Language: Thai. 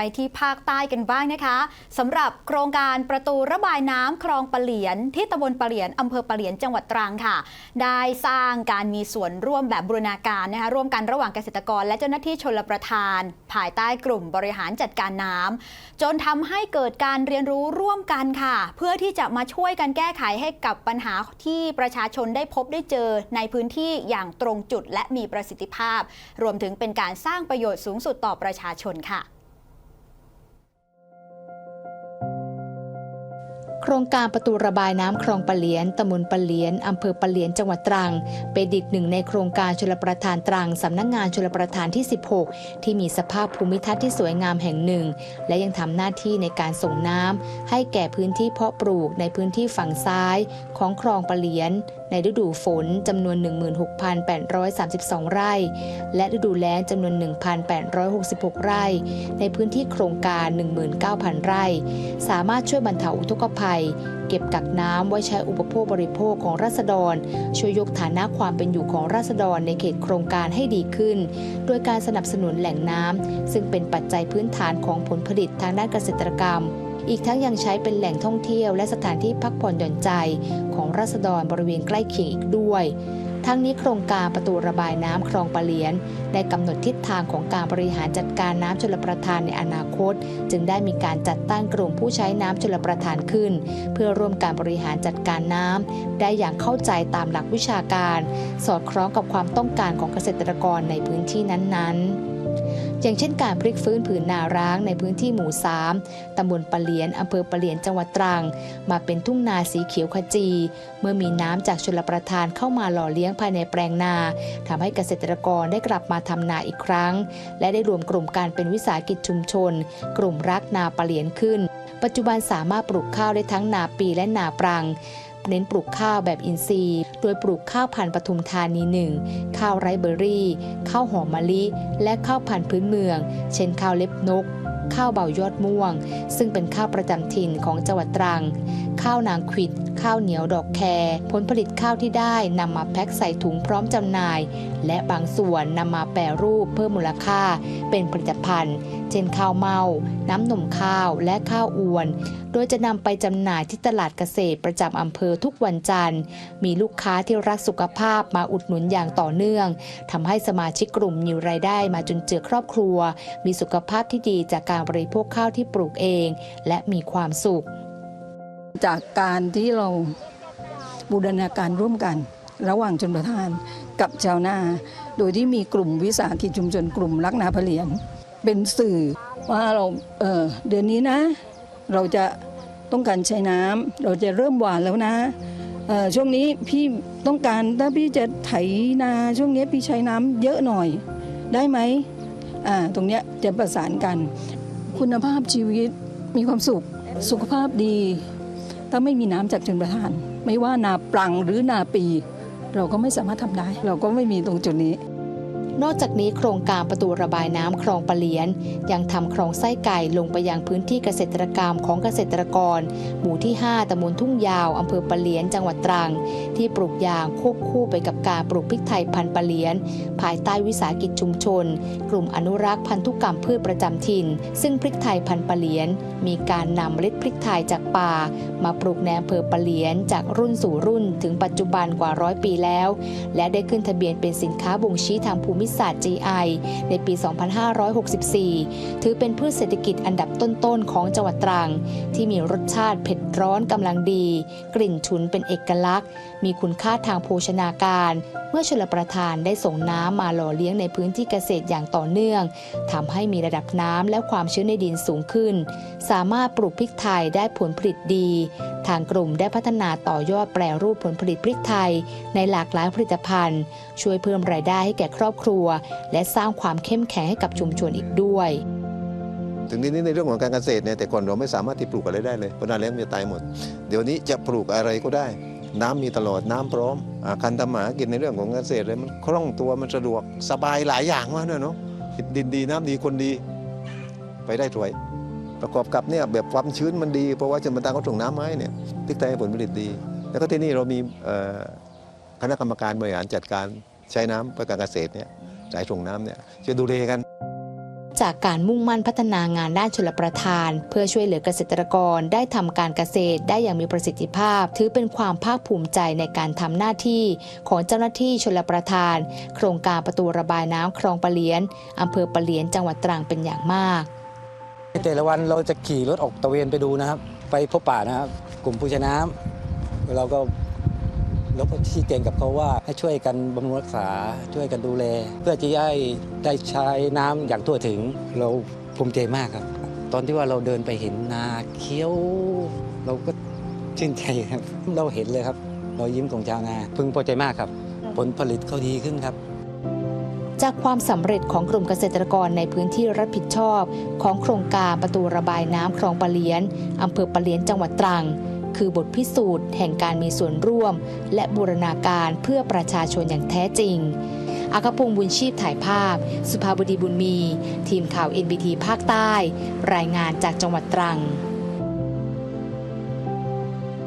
ไปที่ภาคใต้กันบ้างนะคะสำหรับโครงการประตูระบายน้ำคลองปะเหลียน ที่ตำบลปะเหลียนอำเภอปะเหลียนจังหวัดตรังค่ะ ได้สร้างการมีส่วนร่วมแบบบูรณาการนะคะร่วมกันระหว่างเกษตรกร และเจ้าหน้าที่ชลประทาน ภายใต้กลุ่มบริหารจัดการน้ำจนทำให้เกิดการเรียนรู้ร่วมกันค่ะ เพื่อที่จะมาช่วยกันแก้ไขให้กับปัญหาที่ประชาชนได้พบได้เจอในพื้นที่อย่างตรงจุดและมีประสิทธิภาพ รวมถึงเป็นการสร้างประโยชน์สูงสุดต่อประชาชนค่ะ โครงการประตูระบายน้ำคลองปะเหลียนตำบลปะเหลียนอำเภอปะเหลียนจังหวัดตรัง เป็นอีกหนึ่งในโครงการชลประทานตรังสำนักงานชลประทานที่ 16 ที่มีสภาพภูมิทัศน์ที่สวยงามแห่งหนึ่ง และยังทำหน้าที่ในการส่งน้ำให้แก่พื้นที่เพาะปลูกในพื้นที่ฝั่งซ้ายของคลองปะเหลียนในฤดูฝนจำนวน 16,832 ไร่ และฤดูแล้งจำนวน 1,866 ไร่ ในพื้นที่โครงการ 19,000 ไร่ สามารถช่วยบรรเทาอุทกภัย เก็บกักน้ำไว้ใช้อุปโภคบริโภคของราษฎร ช่วยยกฐานะความเป็นอยู่ของราษฎรในเขตโครงการให้ดีขึ้น โดยการสนับสนุนแหล่งน้ำซึ่งเป็นปัจจัยพื้นฐานของผลผลิตทางด้านเกษตรกรรม อีกทั้งยังใช้เป็นแหล่งท่องเที่ยวและสถานที่พักผ่อนหย่อนใจของราษฎรบริเวณใกล้เคียงอีกด้วย ทั้งนี้โครงการประตูระบายน้ำคลองปะเลียน ได้กำหนดทิศทางของการบริหารจัดการน้ำชลประทานในอนาคต จึงได้มีการจัดตั้งกลุ่มผู้ใช้น้ำชลประทานขึ้น เพื่อร่วมการบริหารจัดการน้ำได้อย่างเข้าใจตามหลักวิชาการ สอดคล้องกับความต้องการของเกษตรกรในพื้นที่นั้นๆอย่างเช่นการพลิกฟื้นผืนนาร้างในพื้นที่หมู่ 3 ตำบลปะเหลียน อำเภอปะเหลียน จังหวัดตรัง มาเป็นทุ่งนาสีเขียวขจี เมื่อมีน้ำจากชลประทานเข้ามาหล่อเลี้ยงภายในแปลงนาทำให้เกษตรกรได้กลับมาทำนาอีกครั้ง และได้รวมกลุ่มการเป็นวิสาหกิจชุมชน กลุ่มรักนาปะเหลียนขึ้น ปัจจุบันสามารถปลูกข้าวได้ทั้งนาปีและนาปรังเน้นปลูกข้าวแบบอินทรีย์ โดยปลูกข้าวพันธุ์ปทุมธานีหนึ่งข้าวไรเบอร์รี่ ข้าวหอมมะลิ และข้าวพันธุ์พื้นเมือง เช่นข้าวเล็บนก ข้าวเบายอดม่วง ซึ่งเป็นข้าวประจำถิ่นของจังหวัดตรัง ข้าวนางขิด ข้าวเหนียวดอกแครผลผลิตข้าวที่ได้นำมาแพ็คใส่ถุงพร้อมจำหน่าย และบางส่วนนำมาแปรรูปเพิ่มมูลค่า เป็นผลิตภัณฑ์ เช่นข้าวเมา น้ำนมข้าวและข้าวอวน โดยจะนำไปจำหน่ายที่ตลาดเกษตรประจำอำเภอทุกวันจันทร์ มีลูกค้าที่รักสุขภาพมาอุดหนุนอย่างต่อเนื่องทำให้สมาชิกกลุ่มมีรายได้มาจนเจือครอบครัว มีสุขภาพที่ดีจากการบริโภคข้าวที่ปลูกเอง และมีความสุข จากการที่เราบูรณาการร่วมกัน ระหว่างชนประทานกับชาวนา โดยที่มีกลุ่มวิสาหกิจชุมชนกลุ่มรักนาพเลียน เป็นสื่อว่าเราเออเดือนนี้นะ เราจะต้องการใช้น้ำเราจะเริ่มหวานแล้วนะออช่วงนี้พี่ต้องการถ้าพี่จะไถนาช่วงนี้พี่ใช้น้ำเยอะหน่อยได้ไหมอ่าตรงเนี้ยจะประสานกัน คุณภาพชีวิตมีความสุขสุขภาพดี ถ้าไม่มีน้ำจากชนประทาน ไม่ว่านาปรังหรือนาปี เราก็ไม่สามารถทำได้ เราก็ไม่มีตรงจุดนี้ นอกจากนี้โครงการประตูระบายน้ำคลองปะเหลียน ยังทำคลองไส้ไก่ลงไปยังพื้นที่เกษตรกรรมของเกษตรกร หมู่ที่ 5ตำบลทุ่งยาวอำเภอปะเหลียนจังหวัดตรัง ที่ปลูกยางควบคู่ไปกับการปลูกพริกไทยพันธุ์ปะเหลียน ภายใต้วิสาหกิจชุมชน กลุ่มอนุรักษ์พันธุกรรมพืชประจำถิ่น ซึ่งพริกไทยพันธุ์ปะเหลียน มีการนำเมล็ดพริกไทยจากป่า มาปลูกในอำเภอปะเหลียน จากรุ่นสู่รุ่น ถึงปัจจุบันกว่าร้อยปีแล้ว และได้ขึ้นทะเบียนเป็นสินค้าบ่งชี้ทางภูมิศาสตร์ GI ในปี 2564 ถือเป็นพืชเศรษฐกิจอันดับต้นๆ ของจังหวัดตรัง ที่มีรสชาติเผ็ดร้อนกำลังดี กลิ่นฉุนเป็นเอกลักษณ์ มีคุณค่าทางโภชนาการ เมื่อชลประทานได้ส่งน้ำมาหล่อเลี้ยงในพื้นที่เกษตรอย่างต่อเนื่องทำให้มีระดับน้ำและความชื้นในดินสูงขึ้น สามารถปลูกพริกไทยได้ผลผลิตดี ทางกลุ่มได้พัฒนาต่อยอดแปรรูปผลผลิตพริกไทย ในหลากหลายผลิตภัณฑ์ ช่วยเพิ่มรายได้ให้แก่ครอบครัวและสร้างความเข้มแข็งให้กับชุมชนอีกด้วย ถึงนี้ในเรื่องของการเกษตรเนี่ยแต่ก่อนเราไม่สามารถที่ปลูกอะไรได้เลยเพราะนาแล้งมันจะตายหมด เดี๋ยวนี้จะปลูกอะไรก็ได้ น้ำมีตลอดน้ำพร้อมอาการทำหมากินในเรื่องของเกษตรเลยมันคล่องตัวมันสะดวกสบายหลายอย่างมากเลยเนาะดินดีน้ำดีคนดีไปได้ถวยประกอบกับเนี่ยแบบความชื้นมันดี เพราะว่าชนประทานเขาส่งน้ำไม้เนี่ยพริกไทยผลผลิตดี แล้วก็ที่นี่เรามีคณะกรรมการบริหารจัดการใช้น้ำเพื่อการเกษตรเนี่ย สายส่งน้ำเนี่ยช่วยดูแลกันจากการมุ่งมั่นพัฒนางานด้านชลประทาน เพื่อช่วยเหลือเกษตรกรได้ทำการเกษตรได้อย่างมีประสิทธิภาพ ถือเป็นความภาคภูมิใจในการทำหน้าที่ของเจ้าหน้าที่ชลประทาน โครงการประตูระบายน้ำคลองปะเหลียนอำเภอปะเหลียนจังหวัดตรังเป็นอย่างมากแต่ละวันเราจะขี่รถออกตระเวนไปดูนะครับ ไปพบป่านะครับ กลุ่มผู้ใช้น้ำเราก็ เราก็ชี้แจงกับเขาว่าให้ช่วยกันบำรุงรักษาช่วยกันดูแล เพื่อที่จะให้ได้ใช้น้ำอย่างทั่วถึงเราภูมิใจมากครับ ตอนที่ว่าเราเดินไปเห็นนาเขียว เราก็ชื่นใจครับ เราเห็นเลยครับรอยยิ้มของชาวนาพึงพอใจมากครับ ผลผลิตเขาดีขึ้นครับจากความสำเร็จของกลุ่มเกษตรกรในพื้นที่รับผิดชอบ ของโครงการประตูระบายน้ำคลองปะเลียนอำเภอปะเลียนจังหวัดตรัง คือบทพิสูจน์แห่งการมีส่วนร่วม และบูรณาการเพื่อประชาชนอย่างแท้จริงอากพงศ์บุญชีพถ่ายภาพ สุภาบดีบุญมี ทีมข่าว NBT ภาคใต้ รายงานจากจังหวัดตรัง